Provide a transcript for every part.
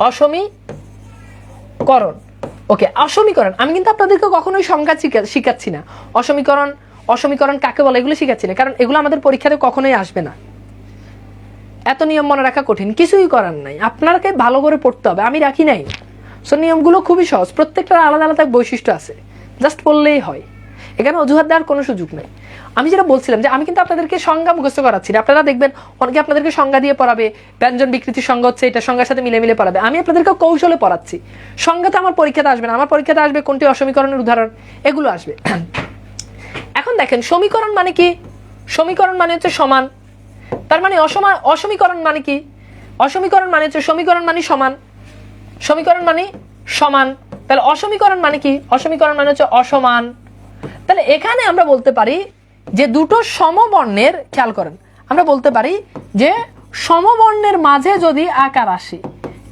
অসমীকরণ ওকে, অসমীকরণ। আমি কিন্তু আপনাদেরকে কখনোই সংখ্যা শিখা- শিখাচ্ছি না। অসমীকরণ অসমীকরণ কাকে বলে এগুলো শিখাচ্ছি না, কারণ এগুলো আমাদের পরীক্ষাতে কখনোই আসবে না। এত নিয়ম মনে রাখা কঠিন, কিছুই করার নাই। আপনাকে ভালো করে পড়তে হবে। আমি রাখি নাই। সো নিয়মগুলো খুবই সহজ। প্রত্যেকটার আলাদা আলাদা বৈশিষ্ট্য আছে। জাস্ট পড়লেই হয়। এখানে অজুহাত দেওয়ার কোনো সুযোগ নেই। আমি যেটা বলছিলাম যে আমি কিন্তু আপনাদেরকে সংজ্ঞা মুখস্থ করাচ্ছি আপনারা দেখবেন অনেকে আপনাদেরকে সংজ্ঞা দিয়ে পড়াবে, ব্যঞ্জন বিকৃতির সংজ্ঞা হচ্ছে এটা সংজ্ঞার সাথে মিলে মিলে পড়াবে। আমি আপনাদেরকে কৌশলে পড়াচ্ছি। সংজ্ঞা তো আমার পরীক্ষাতে আসবে না, আমার পরীক্ষাতে আসবে কোনটি অসমীকরণের উদাহরণ, এগুলো আসবে। এখন দেখেন, সমীকরণ মানে কি? সমীকরণ মানে হচ্ছে সমান। তার মানে অসমান অসমীকরণ মানে কি? অসমীকরণ মানে হচ্ছে সমীকরণ মানে সমান। সমীকরণ মানে সমান। তাহলে অসমীকরণ মানে কি? অসমীকরণ মানে হচ্ছে অসমান। তাহলে এখানে আমরা বলতে পারি যে দুটো সমবর্ণের, খেয়াল করেন, আমরা বলতে পারি যে সমবর্ণের মাঝে যদি আকার আসে,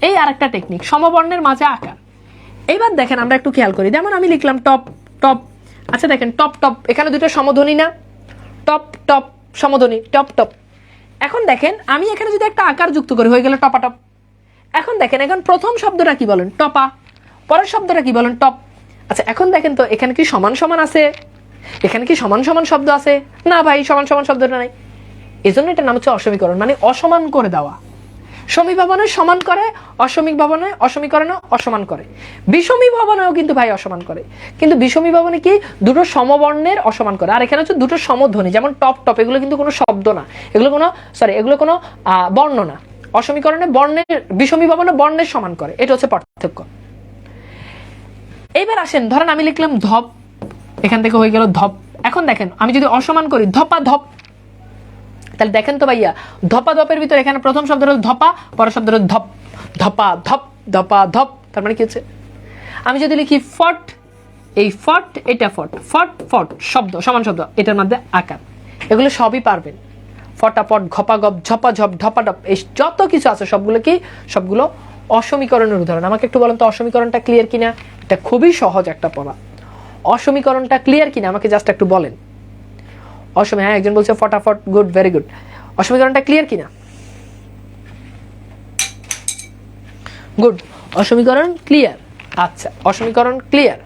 এই আরেকটা টেকনিক সমবর্ণের মাঝে আকার। এইবার দেখেন আমরা একটু খেয়াল করি, যেমন আমি লিখলাম টপ টপ আচ্ছা দেখেন, টপ টপ, এখানে দুটো সমধ্বনি না? টপ টপ, সমধ্বনি, টপ টপ। এখন দেখেন, আমি এখানে যদি একটা আকার যুক্ত করি, হয়ে গেল টপা, টপ। এখন দেখেন, এখন প্রথম শব্দটা কি বলেন? টপা। পরের শব্দটা কি বলেন? টপ। আচ্ছা এখন দেখেন তো, এখানে কি সমান সমান আছে? এখানে কি সমান সমান শব্দ আছে? না ভাই, সমান সমান শব্দটা নাই। এই জন্য এটার নাম হচ্ছে অসমীকরণ মানে অসমান করে দেওয়া। সমী ভবনে সমান করে, অসমীক ভবনে অসমীকরণে অসমান করে। বিষমী ভবনেও কিন্তু ভাই অসমান করে। কিন্তু বিষমী ভবনে কি? দুটো সমবর্ণের অসমান করে। আর এখানে হচ্ছে দুটো সমধ্বনি, যেমন টপ টপ, এগুলো কিন্তু কোনো শব্দ না। এগুলো কোনো সরি এগুলো কোনো বর্ণ না। অসমীকরণে বর্ণের, বিষমী ভবনে বর্ণের সমান করে। এটা হচ্ছে পার্থক্য। এইবার আসেন, ধরেন আমি লিখলাম ধপ, এখান থেকে হয়ে গেল ধপ। এখন দেখেন, আমি যদি অসমান করি, ধপা ধপ। তাহলে দেখেন তো ভাইয়া, ধপা ধপের ভিতরে এখানে প্রথম শব্দ হলো ধপা, পরের শব্দ হলো ধপ, ধপা ধপ ধপা ধপ, তার মানে কি হচ্ছে? আমি যদি লিখি ফট, এই ফট, এটা ফট ফট ফট, শব্দ, সমান শব্দ, এটার মধ্যে আকার। এগুলো সবই পারবেন। ফটাফট ঝপা ঝপ, ঢপা ঢপ, এই যত কিছু আছে সবগুলো কি সবগুলো অসমীকরণের উদাহরণ। আমাকে একটু বলেন তো, অসমীকরণটা ক্লিয়ার কিনা? এটা খুবই সহজ একটা পড়া। অসমীকরণটা ক্লিয়ার কিনা আমাকে জাস্ট একটু বলেন। অসমী হ্যাঁ একজন বলছে, ফটাফট গুড ভেরি গুড অসমীকরণটা ক্লিয়ার কিনা? গুড অসমীকরণ ক্লিয়ার আচ্ছা অসমীকরণ ক্লিয়ার